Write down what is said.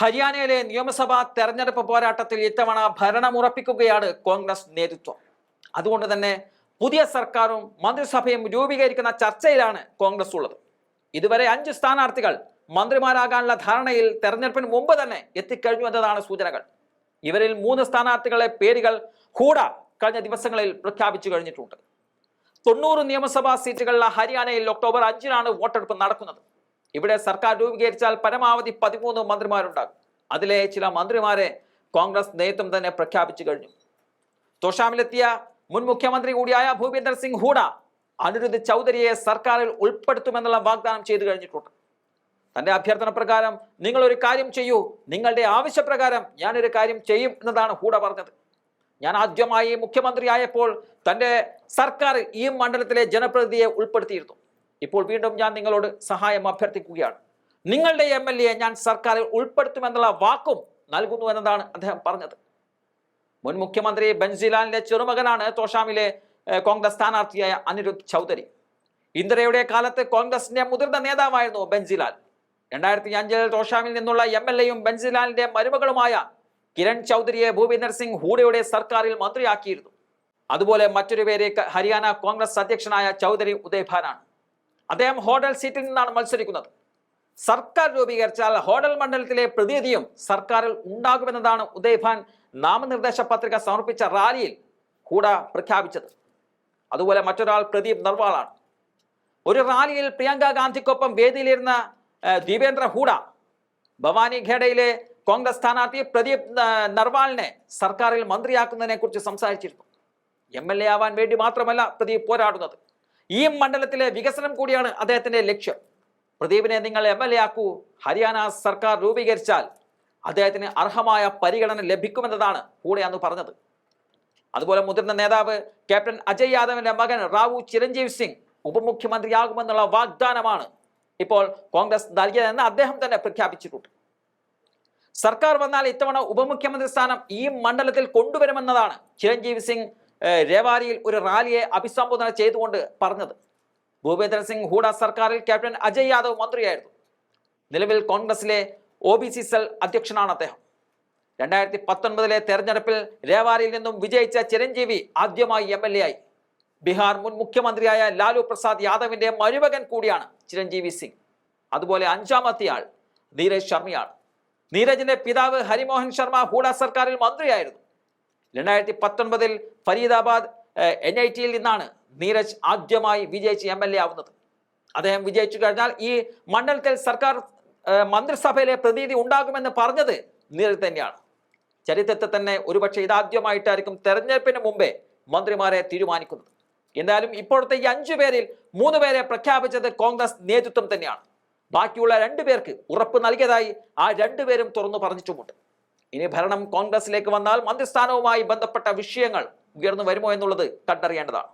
ഹരിയാനയിലെ നിയമസഭാ തെരഞ്ഞെടുപ്പ് പോരാട്ടത്തിൽ ഇത്തവണ ഭരണമുറപ്പിക്കുകയാണ് കോൺഗ്രസ് നേതൃത്വം. അതുകൊണ്ട് തന്നെ പുതിയ സർക്കാരും മന്ത്രിസഭയും രൂപീകരിക്കുന്ന ചർച്ചയിലാണ് കോൺഗ്രസ് ഉള്ളത്. ഇതുവരെ അഞ്ച് സ്ഥാനാർത്ഥികൾ മന്ത്രിമാരാകാനുള്ള ധാരണയിൽ തെരഞ്ഞെടുപ്പിന് മുമ്പ് തന്നെ എത്തിക്കഴിഞ്ഞു എന്നതാണ് സൂചനകൾ. ഇവരിൽ മൂന്ന് സ്ഥാനാർത്ഥികളെ പേരുകൾ ഹൂഡ കഴിഞ്ഞ ദിവസങ്ങളിൽ പ്രഖ്യാപിച്ചു കഴിഞ്ഞിട്ടുണ്ട്. തൊണ്ണൂറ് നിയമസഭാ സീറ്റുകളിലെ ഹരിയാനയിൽ ഒക്ടോബർ അഞ്ചിനാണ് വോട്ടെടുപ്പ് നടക്കുന്നത്. ഇവിടെ സർക്കാർ രൂപീകരിച്ചാൽ പരമാവധി പതിമൂന്ന് മന്ത്രിമാരുണ്ടാകും. അതിലെ ചില മന്ത്രിമാരെ കോൺഗ്രസ് നേതൃത്വം തന്നെ പ്രഖ്യാപിച്ചു കഴിഞ്ഞു. തോഷാമിലെത്തിയ മുൻ മുഖ്യമന്ത്രി കൂടിയായ ഭൂപേന്ദർ സിംഗ് ഹൂഡ അനിരുദ്ധ് ചൗധരിയെ സർക്കാരിൽ ഉൾപ്പെടുത്തുമെന്നുള്ള വാഗ്ദാനം ചെയ്തു കഴിഞ്ഞിട്ടുണ്ട്. തന്റെ അഭ്യർത്ഥന പ്രകാരം നിങ്ങൾ ഒരു കാര്യം ചെയ്യൂ നിങ്ങളുടെ ആവശ്യപ്രകാരം ഞാനൊരു കാര്യം ചെയ്യും എന്നതാണ് ഹൂഡ പറഞ്ഞത്. ഞാൻ ആദ്യമായി മുഖ്യമന്ത്രിയായപ്പോൾ തന്റെ സർക്കാർ ഈ മണ്ഡലത്തിലെ ജനപ്രതിനിധിയെ ഉൾപ്പെടുത്തിയിരുന്നു. ഇപ്പോൾ വീണ്ടും ഞാൻ നിങ്ങളോട് സഹായം അഭ്യർത്ഥിക്കുകയാണ്. നിങ്ങളുടെ എം എൽ എ ഞാൻ സർക്കാരിൽ ഉൾപ്പെടുത്തുമെന്നുള്ള വാക്കും നൽകുന്നു എന്നതാണ് അദ്ദേഹം പറഞ്ഞത്. മുൻ മുഖ്യമന്ത്രി ബൻസിലാലിന്റെ ചെറുമകനാണ് തോഷാമിലെ കോൺഗ്രസ് സ്ഥാനാർത്ഥിയായ അനിരുദ്ധ് ചൗധരി. ഇന്ദിരയുടെ കാലത്ത് കോൺഗ്രസിന്റെ മുതിർന്ന നേതാവായിരുന്നു ബൻസിലാൽ. രണ്ടായിരത്തി അഞ്ചിൽ തോഷാമിൽ നിന്നുള്ള എം എൽ എയും ബൻസിലാലിന്റെ മരുമകളുമായ കിരൺ ചൗധരിയെ ഭൂപീന്ദർ സിംഗ് ഹൂഡയുടെ സർക്കാരിൽ മന്ത്രിയാക്കിയിരുന്നു. അതുപോലെ മറ്റൊരു പേര് ഹരിയാന കോൺഗ്രസ് അധ്യക്ഷനായ ചൗധരി ഉദയഭാനാണ്. അദ്ദേഹം ഹോട്ടൽ സീറ്റിൽ നിന്നാണ് മത്സരിക്കുന്നത്. സർക്കാർ രൂപീകരിച്ചാൽ ഹോട്ടൽ മണ്ഡലത്തിലെ പ്രതിനിധിയും സർക്കാരിൽ ഉണ്ടാകുമെന്നതാണ് ഉദയഭാൻ നാമനിർദ്ദേശ പത്രിക സമർപ്പിച്ച റാലിയിൽ ഹൂഡ പ്രഖ്യാപിച്ചത്. അതുപോലെ മറ്റൊരാൾ പ്രദീപ് നർവാളാണ്. ഒരു റാലിയിൽ പ്രിയങ്ക ഗാന്ധിക്കൊപ്പം വേദിയിലിരുന്ന ദീപേന്ദ്ര ഹൂഡ ഭവാനി ഖേഡയിലെ കോൺഗ്രസ് സ്ഥാനാർത്ഥി പ്രദീപ് നർവാളിനെ സർക്കാരിൽ മന്ത്രിയാക്കുന്നതിനെ കുറിച്ച് സംസാരിച്ചിരുന്നു. എം എൽ എ ആവാൻ വേണ്ടി മാത്രമല്ല പ്രദീപ് പോരാടുന്നത്. ഈ മണ്ഡലത്തിലെ വികസനം കൂടിയാണ് അദ്ദേഹത്തിന്റെ ലക്ഷ്യം. പ്രദീപിനെ നിങ്ങൾ എം എൽ എ ആക്കൂ. ഹരിയാന സർക്കാർ രൂപീകരിച്ചാൽ അദ്ദേഹത്തിന് അർഹമായ പരിഗണന ലഭിക്കുമെന്നതാണ് കൂടെ അന്ന് പറഞ്ഞത്. അതുപോലെ മുതിർന്ന നേതാവ് ക്യാപ്റ്റൻ അജയ് യാദവിന്റെ മകൻ റാവു ചിരഞ്ജീവ് സിംഗ് ഉപമുഖ്യമന്ത്രിയാകുമെന്നുള്ള വാഗ്ദാനമാണ് ഇപ്പോൾ കോൺഗ്രസ് നൽകിയതെന്ന് അദ്ദേഹം തന്നെ പ്രഖ്യാപിച്ചിട്ടുണ്ട്. സർക്കാർ വന്നാൽ ഇത്തവണ ഉപമുഖ്യമന്ത്രി സ്ഥാനം ഈ മണ്ഡലത്തിൽ കൊണ്ടുവരുമെന്നതാണ് ചിരഞ്ജീവ് സിംഗ് രേവാരിയിൽ ഒരു റാലിയെ അഭിസംബോധന ചെയ്തുകൊണ്ട് പറഞ്ഞത്. ഭൂപേന്ദ്ര സിംഗ് ഹൂഡ സർക്കാരിൽ ക്യാപ്റ്റൻ അജയ് യാദവ് മന്ത്രിയായിരുന്നു. നിലവിൽ കോൺഗ്രസിലെ ഒ ബി സി സെൽ അധ്യക്ഷനാണ് അദ്ദേഹം. രണ്ടായിരത്തി പത്തൊൻപതിലെ തെരഞ്ഞെടുപ്പിൽ രേവാരിയിൽ നിന്നും വിജയിച്ച ചിരഞ്ജീവി ആദ്യമായി എം എൽ എ ആയി. ബീഹാർ മുൻ മുഖ്യമന്ത്രിയായ ലാലു പ്രസാദ് യാദവിന്റെ മരുമകൻ കൂടിയാണ് ചിരഞ്ജീവി സിംഗ്. അതുപോലെ അഞ്ചാമത്തെ ആൾ നീരജ് ശർമ്മയാണ്. നീരജിന്റെ പിതാവ് ഹരിമോഹൻ ശർമ്മ ഹൂഡ സർക്കാരിൽ മന്ത്രിയായിരുന്നു. രണ്ടായിരത്തി പത്തൊൻപതിൽ ഫരീദാബാദ് എൻ ഐ ടിയിൽ നിന്നാണ് നീരജ് ആദ്യമായി വിജയിച്ച് എം എൽ എ ആവുന്നത്. അദ്ദേഹം വിജയിച്ചു കഴിഞ്ഞാൽ ഈ മണ്ഡലത്തിൽ സർക്കാർ മന്ത്രിസഭയിലെ പ്രതിനിധി ഉണ്ടാകുമെന്ന് പറഞ്ഞത് നീരജ് തന്നെയാണ്. ചരിത്രത്തിൽ തന്നെ ഒരുപക്ഷെ ഇതാദ്യമായിട്ടായിരിക്കും തെരഞ്ഞെടുപ്പിന് മുമ്പേ മന്ത്രിമാരെ തീരുമാനിക്കുന്നത്. എന്തായാലും ഇപ്പോഴത്തെ ഈ അഞ്ചു പേരിൽ മൂന്ന് പേരെ പ്രഖ്യാപിച്ചത് കോൺഗ്രസ് നേതൃത്വം തന്നെയാണ്. ബാക്കിയുള്ള രണ്ടു പേർക്ക് ഉറപ്പ് നൽകിയതായി ആ രണ്ടുപേരും തുറന്നു പറഞ്ഞിട്ടുമുണ്ട്. ഇനി ഭരണം കോൺഗ്രസിലേക്ക് വന്നാൽ മന്ത്രിസ്ഥാനവുമായി ബന്ധപ്പെട്ട വിഷയങ്ങൾ ഉയർന്നു വരുമോ എന്നുള്ളത് കണ്ടറിയേണ്ടതാണ്.